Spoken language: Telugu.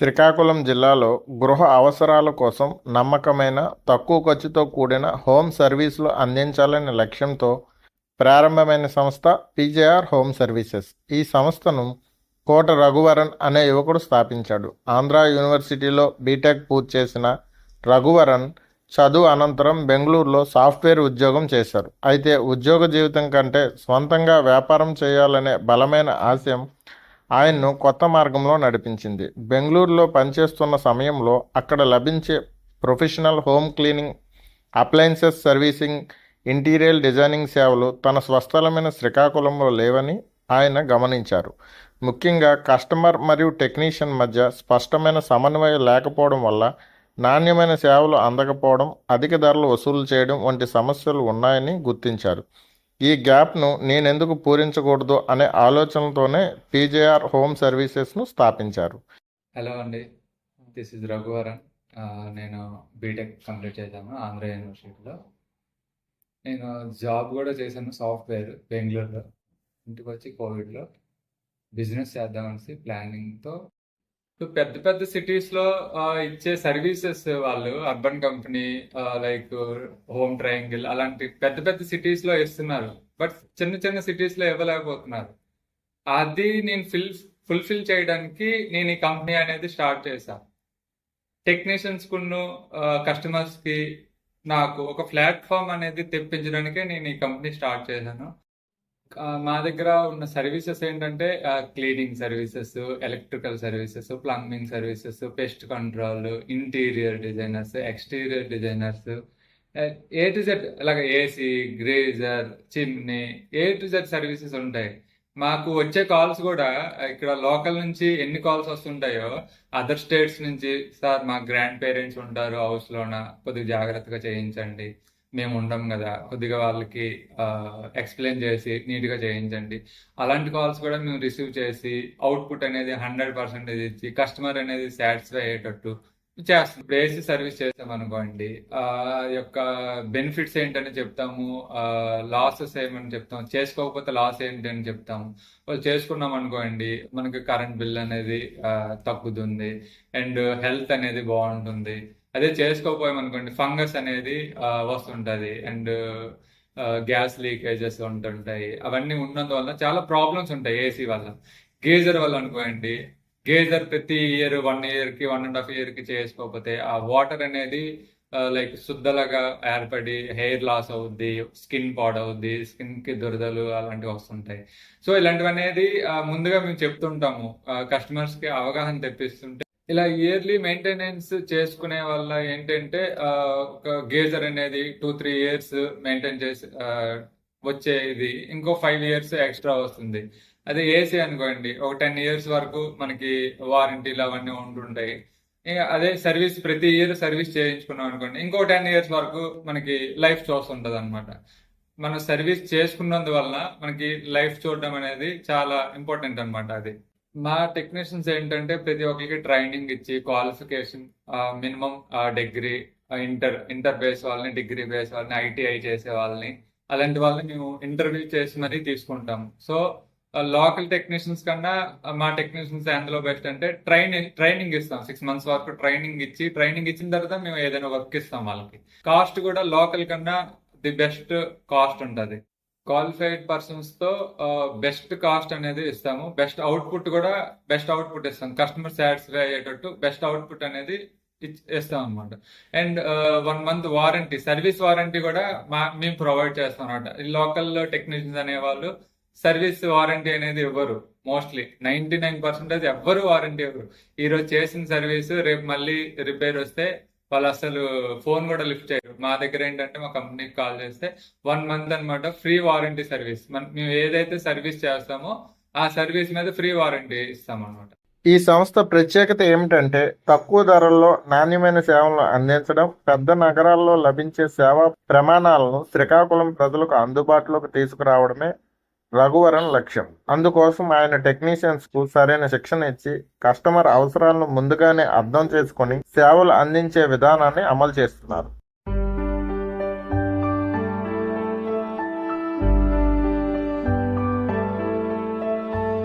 శ్రీకాకుళం జిల్లాలో గృహ అవసరాల కోసం నమ్మకమైన తక్కువ ఖర్చుతో కూడిన హోమ్ సర్వీసులు అందించాలనే లక్ష్యంతో ప్రారంభమైన సంస్థ పీజేఆర్ హోమ్ సర్వీసెస్. ఈ సంస్థను కోట రఘువరన్ అనే యువకుడు స్థాపించాడు. ఆంధ్ర యూనివర్సిటీలో బీటెక్ పూర్తి చేసిన రఘువరన్ చదువు అనంతరం బెంగళూరులో సాఫ్ట్వేర్ ఉద్యోగం చేశారు. అయితే ఉద్యోగ జీవితం కంటే స్వంతంగా వ్యాపారం చేయాలనే బలమైన ఆశయం ఆయన్ను కొత్త మార్గంలో నడిపించింది. బెంగళూరులో పనిచేస్తున్న సమయంలో అక్కడ లభించే professional home cleaning appliances servicing interior designing సేవలు తన స్వస్థలమైన శ్రీకాకుళంలో లేవని ఆయన గమనించారు. ముఖ్యంగా కస్టమర్ మరియు టెక్నీషియన్ మధ్య స్పష్టమైన సమన్వయం లేకపోవడం వల్ల నాణ్యమైన సేవలు అందకపోవడం అధిక ధరలు వసూలు చేయడం వంటి సమస్యలు ఉన్నాయని గుర్తించారు. ఈ గ్యాప్ను నేనెందుకు పూరించకూడదు అనే ఆలోచనతోనే పీజేఆర్ హోమ్ సర్వీసెస్ను స్థాపించారు. హలో అండి దిస్ ఇస్ రఘువరన్. నేను బీటెక్ కంప్లీట్ చేశాను ఆంధ్ర యూనివర్సిటీలో. నేను జాబ్ కూడా చేశాను సాఫ్ట్వేర్ బెంగళూరులో. ఇంటికి వచ్చి కోవిడ్లో బిజినెస్ చేద్దామనేసి ప్లానింగ్తో పెద్ద పెద్ద సిటీస్లో ఇచ్చే సర్వీసెస్ వాళ్ళు Urban Company like Home Triangle అలాంటి పెద్ద పెద్ద సిటీస్లో ఇస్తున్నారు. బట్ చిన్న చిన్న సిటీస్లో ఇవ్వలేకపోతున్నారు. అది నేను ఫిల్ ఫుల్ఫిల్ చేయడానికి నేను ఈ కంపెనీ అనేది స్టార్ట్ చేశాను టెక్నీషియన్స్ కును కస్టమర్స్కి నాకు ఒక ప్లాట్ఫామ్ అనేది తెప్పించడానికే నేను ఈ కంపెనీ స్టార్ట్ చేశాను. మా దగ్గర ఉన్న సర్వీసెస్ ఏంటంటే cleaning services electrical services plumbing services pest control interior designers exterior designers A to Z అలాగే AC geyser chimney A to Z services ఉంటాయి. మాకు వచ్చే కాల్స్ కూడా ఇక్కడ లోకల్ నుంచి ఎన్ని కాల్స్ వస్తుంటాయో అదర్ స్టేట్స్ నుంచి సార్ మా గ్రాండ్ పేరెంట్స్ ఉంటారు హౌస్ లోన కొద్దిగా జాగ్రత్తగా చేయించండి. మేము ఉండం కదా కొద్దిగా వాళ్ళకి ఎక్స్ప్లెయిన్ చేసి నీట్గా చేయించండి. అలాంటి కాల్స్ కూడా మేము రిసీవ్ చేసి అవుట్పుట్ అనేది హండ్రెడ్ పర్సెంటేజ్ ఇచ్చి కస్టమర్ అనేది సాటిస్ఫై అయ్యేటట్టు చేస్తాం. ఇప్పుడు ఏసీ సర్వీస్ చేస్తాం అనుకోండి ఆ యొక్క బెనిఫిట్స్ ఏంటని చెప్తాము లాసెస్ ఏమని చెప్తాం చేసుకోకపోతే లాస్ ఏంటి అని చెప్తాము వాళ్ళు చేసుకున్నాం అనుకోండి మనకి కరెంట్ బిల్ అనేది తగ్గుతుంది అండ్ హెల్త్ అనేది బాగుంటుంది. అదే చేసుకోకపోయాం అనుకోండి ఫంగస్ అనేది వస్తుంటుంది వస్తుంటది. అండ్ గ్యాస్ లీకేజెస్ ఉంటుంటాయి. అవన్నీ ఉన్నందువల్ల చాలా ప్రాబ్లమ్స్ ఉంటాయి ఏసీ వల్ల. గేజర్ వల్ల అనుకోండి గేజర్ ప్రతి ఇయర్ వన్ ఇయర్కి వన్ అండ్ హాఫ్ ఇయర్కి చేసుకోకపోతే ఆ వాటర్ అనేది లైక్ శుద్ధలాగా ఏర్పడి హెయిర్ లాస్ అవుద్ది స్కిన్ పాడవుద్ది స్కిన్కి దురదలు అలాంటివి వస్తుంటాయి. సో ఇలాంటివి అనేది ముందుగా మేము చెప్తుంటాము. కస్టమర్స్కి అవగాహన తెప్పిస్తుంటే ఇలా ఇయర్లీ మెయింటెనెన్స్ చేసుకునే వల్ల ఏంటంటే ఒక గేజర్ అనేది టూ త్రీ ఇయర్స్ మెయింటైన్ చేసి వచ్చేది. వచ్చే ఇది ఇంకో ఫైవ్ ఇయర్స్ ఎక్స్ట్రా వస్తుంది. అదే ఏసీ అనుకోండి ఒక టెన్ ఇయర్స్ వరకు మనకి వారంటీలు అవన్నీ ఉంటుంటాయి అదే సర్వీస్ ప్రతి ఇయర్ సర్వీస్ చేయించుకున్నాం అనుకోండి ఇంకో టెన్ ఇయర్స్ వరకు మనకి లైఫ్ చూస్తుంటది అనమాట మనం సర్వీస్ చేసుకున్నందువల్ల మనకి లైఫ్ చూడడం అనేది చాలా ఇంపార్టెంట్ అన్నమాట అది. మా టెక్నీషియన్స్ ఏంటంటే ప్రతి ఒక్కరికి ట్రైనింగ్ ఇచ్చి qualification minimum degree inter inter base వాళ్ళని డిగ్రీ బేస్ వాళ్ళని ఐటీఐ చేసే వాళ్ళని అలాంటి వాళ్ళని మేము ఇంటర్వ్యూ చేసి మరీ తీసుకుంటాము. సో లోకల్ టెక్నీషియన్స్ కన్నా మా టెక్నీషియన్స్ అందులో బెస్ట్ అంటే ట్రైనింగ్ ట్రైనింగ్ ఇస్తాం. సిక్స్ మంత్స్ వరకు ట్రైనింగ్ ఇచ్చి ట్రైనింగ్ ఇచ్చిన తర్వాత మేము ఏదైనా వర్క్ ఇస్తాం వాళ్ళకి. కాస్ట్ కూడా లోకల్ కన్నా ది బెస్ట్ కాస్ట్ ఉంటుంది. క్వాలిఫైడ్ పర్సన్స్తో బెస్ట్ కాస్ట్ అనేది ఇస్తాము. బెస్ట్ అవుట్పుట్ కూడా బెస్ట్ అవుట్పుట్ ఇస్తాం. కస్టమర్ సాటిస్ఫై అయ్యేటట్టు బెస్ట్ అవుట్పుట్ అనేది ఇస్తాం అనమాట and one month warranty service warranty కూడా మా మేము ప్రొవైడ్ చేస్తాం అనమాట లోకల్లో టెక్నీషియన్స్ అనేవాళ్ళు సర్వీస్ వారంటీ అనేది ఇవ్వరు. మోస్ట్లీ నైన్టీ నైన్ పర్సెంటేజ్ ఎవ్వరు వారంటీ ఇవ్వరు. ఈ రోజు చేసిన సర్వీస్ రేపు మళ్ళీ రిపేర్ వస్తే వాళ్ళు అసలు ఫోన్ కూడా లిఫ్ట్ చేయరు. మా దగ్గర ఏంటంటే మా కంపెనీకి కాల్ చేస్తే వన్ మంత్ అన్నమాట ఫ్రీ వారంటీ సర్వీస్ మనం మేము ఏదైతే సర్వీస్ చేస్తామో ఆ సర్వీస్ మీద ఫ్రీ వారంటీ ఇస్తాం అనమాట ఈ సంస్థ ప్రత్యేకత ఏమిటంటే తక్కువ ధరల్లో నాణ్యమైన సేవలను అందించడం పెద్ద నగరాల్లో లభించే సేవా ప్రమాణాలను శ్రీకాకుళం ప్రజలకు అందుబాటులోకి తీసుకురావడమే రఘువరన్ లక్ష్యం. అందుకోసం ఆయన టెక్నీషియన్స్కు సరైన శిక్షణ ఇచ్చి కస్టమర్ అవసరాలను ముందుగానే అర్థం చేసుకొని సేవలు అందించే విధానాన్ని అమలు చేస్తున్నారు.